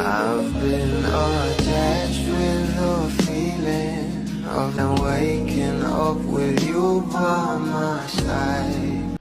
I've been attached with the feeling of them waking up with you by my side.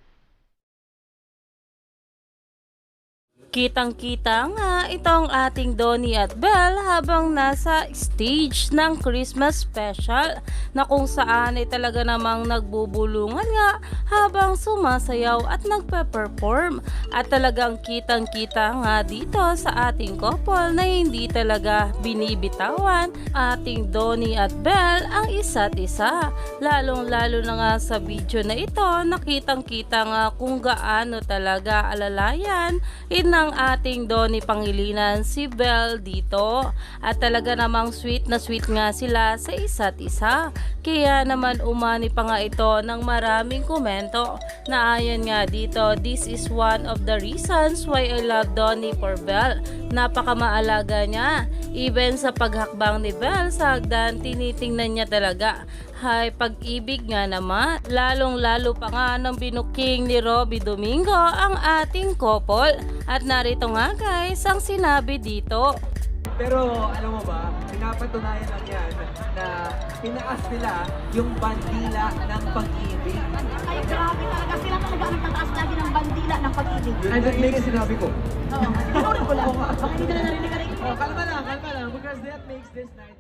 Kitang-kita nga itong ating Donnie at Belle habang nasa stage ng Christmas special na kung saan ay talaga namang nagbubulungan nga habang sumasayaw at nagpe-perform. At talagang kitang-kita nga dito sa ating couple na hindi talaga binibitawan ating Donnie at Belle ang isa't isa. Lalong-lalo na nga sa video na ito nakitang-kita nga kung gaano talaga alalayan in ng ating Donnie Pangilinan si Belle dito. At talaga namang sweet na sweet nga sila sa isa't isa kaya naman umani pa nga ito ng maraming komento na ayon nga dito this is one of the reasons why I love Donnie for Belle napakamaalaga niya even sa paghakbang ni Belle sa hagdan tinitingnan niya talaga Hay, pag-ibig nga naman. Lalong-lalo pa nga nang binuking ni Robby Domingo ang ating couple. At narito nga guys ang sinabi dito. Pero alam mo ba, pinapatunayan lang yan na tinaas nila yung bandila ng pag-ibig. Ay, grabe talaga. Sila talaga ang tataas lagi ng bandila ng pag-ibig. And that makes sinabi ko. Oo. Tinurin ko lang. Baka hindi nila narinig ka rin. Oh, kalma lang, kalma lang. Because that makes this night